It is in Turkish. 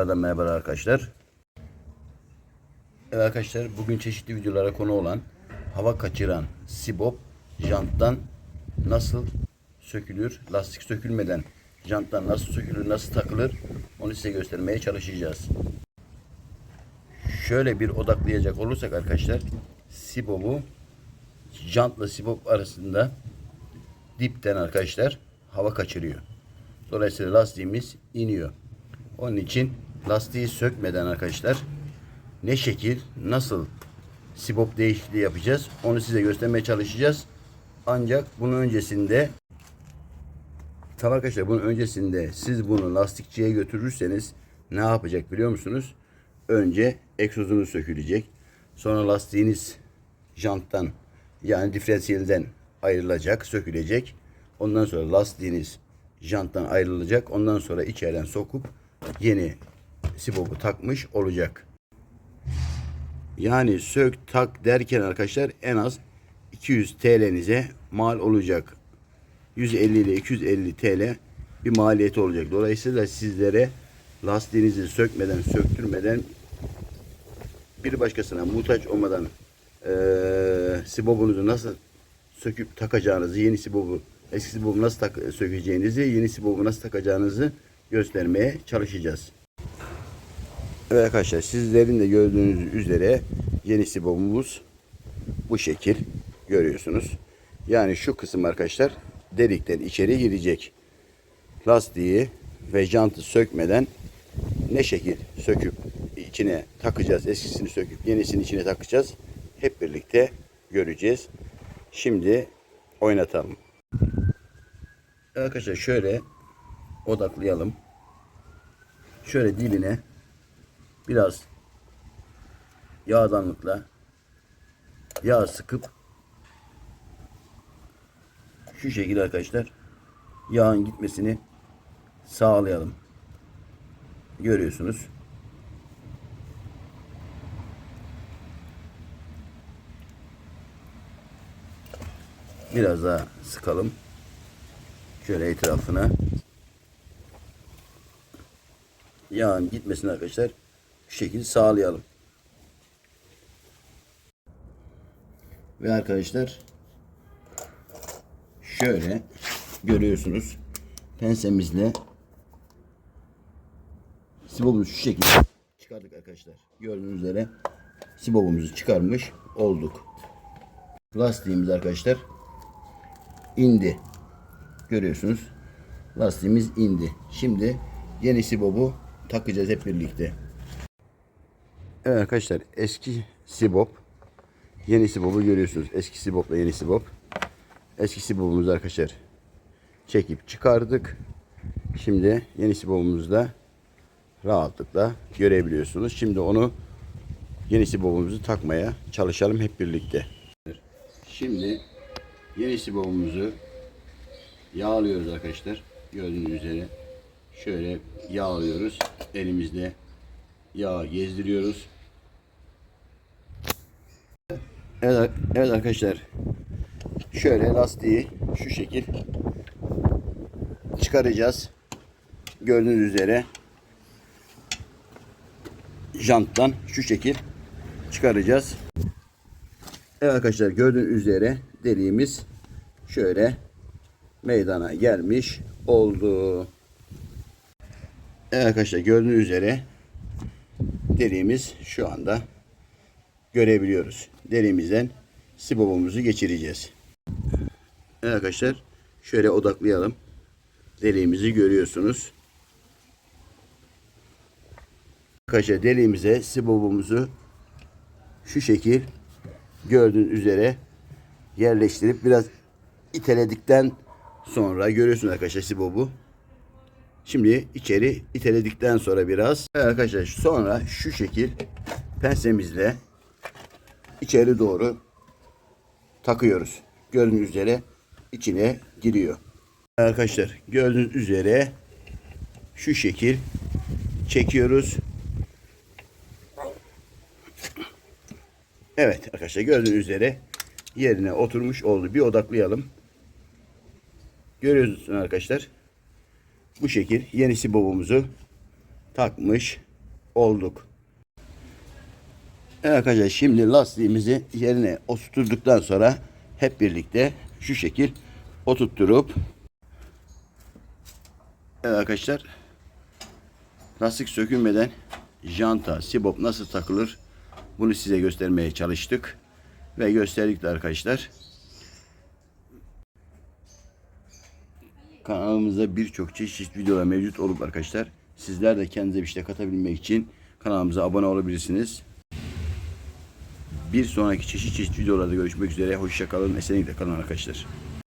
Tekrardan merhaba arkadaşlar. Evet arkadaşlar bugün çeşitli videolara konu olan hava kaçıran sibop janttan nasıl sökülür, lastik sökülmeden janttan nasıl sökülür, nasıl takılır onu size göstermeye çalışacağız. Şöyle bir odaklayacak olursak arkadaşlar sibobu jantla sibop arasında dipten arkadaşlar hava kaçırıyor. Dolayısıyla lastiğimiz iniyor. Onun için lastiği sökmeden arkadaşlar ne şekil, nasıl sibop değişikliği yapacağız onu size göstermeye çalışacağız. Ancak bunun öncesinde Tamam arkadaşlar bunun öncesinde siz bunu lastikçiye götürürseniz ne yapacak biliyor musunuz? Önce egzozunuz sökülecek. Sonra lastiğiniz janttan yani diferansiyelden ayrılacak, sökülecek. Ondan sonra lastiğiniz janttan ayrılacak. Ondan sonra içeriden sokup yeni sibobu takmış olacak. Yani sök tak derken arkadaşlar en az 200 TL'nize mal olacak. 150 ile 250 TL bir maliyeti olacak. Dolayısıyla sizlere lastiğinizi sökmeden, söktürmeden bir başkasına muhtaç olmadan eee sibobunuzu nasıl söküp takacağınızı, yeni sibobu, eski sibobu nasıl tak, sökeceğinizi, yeni sibobu nasıl takacağınızı göstermeye çalışacağız. Evet arkadaşlar sizlerin de gördüğünüz üzere yeni sibobumuz bu şekil görüyorsunuz. Yani şu kısım arkadaşlar delikten içeri girecek. Lastiği ve jantı sökmeden ne şekil söküp içine takacağız. Eskisini söküp yenisini içine takacağız. Hep birlikte göreceğiz. Şimdi oynatalım. Arkadaşlar şöyle odaklayalım. Şöyle dibine biraz yağdanlıkla yağ sıkıp şu şekilde arkadaşlar yağın gitmesini sağlayalım. Görüyorsunuz. Biraz daha sıkalım. Şöyle etrafına yağın gitmesini arkadaşlar şu şekilde sağlayalım. Ve arkadaşlar şöyle görüyorsunuz pensemizle sibobumuzu şu şekilde çıkardık arkadaşlar. Gördüğünüz üzere sibobumuzu çıkarmış olduk. Lastiğimiz arkadaşlar indi. Görüyorsunuz. Lastiğimiz indi. Şimdi yeni sibobu takacağız hep birlikte. Evet arkadaşlar eski sibop yeni sibobu görüyorsunuz. Eski sibopla yeni sibop. Eski sibobumuzu arkadaşlar çekip çıkardık. Şimdi yeni sibobumuzu da rahatlıkla görebiliyorsunuz. Şimdi onu yeni sibobumuzu takmaya çalışalım hep birlikte. Şimdi yeni sibobumuzu yağlıyoruz arkadaşlar. Gördüğünüz üzere şöyle yağlıyoruz. Elimizde yağ gezdiriyoruz. Evet, evet arkadaşlar. Şöyle lastiği şu şekil çıkaracağız. Gördüğünüz üzere janttan şu şekil çıkaracağız. Evet arkadaşlar gördüğünüz üzere deliğimiz şöyle meydana gelmiş oldu. Evet arkadaşlar gördüğünüz üzere deliğimiz şu anda görebiliyoruz. Deliğimizden sibobumuzu geçireceğiz. Evet arkadaşlar şöyle odaklayalım. Deliğimizi görüyorsunuz. Arkadaşlar deliğimize sibobumuzu şu şekil gördüğünüz üzere yerleştirip biraz iteledikten sonra görüyorsunuz arkadaşlar sibobu. Şimdi içeri iteledikten sonra biraz arkadaşlar sonra şu şekil pensemizle içeri doğru takıyoruz. Gördüğünüz üzere içine giriyor. Arkadaşlar gördüğünüz üzere şu şekil çekiyoruz. Evet arkadaşlar gördüğünüz üzere yerine oturmuş oldu. Bir odaklayalım. Görüyorsunuz arkadaşlar. Bu şekil yenisi bobumuzu takmış olduk. Evet arkadaşlar şimdi lastiğimizi yerine oturttuktan sonra hep birlikte şu şekil oturtturup Evet arkadaşlar lastik sökülmeden janta, sibop nasıl takılır bunu size göstermeye çalıştık ve gösterdik de arkadaşlar. Kanalımızda birçok çeşit videolar mevcut olup arkadaşlar sizler de kendinize bir şey katabilmek için kanalımıza abone olabilirsiniz. Bir sonraki çeşit çeşit videolarda görüşmek üzere. Hoşça kalın. Esenlikle kalın arkadaşlar.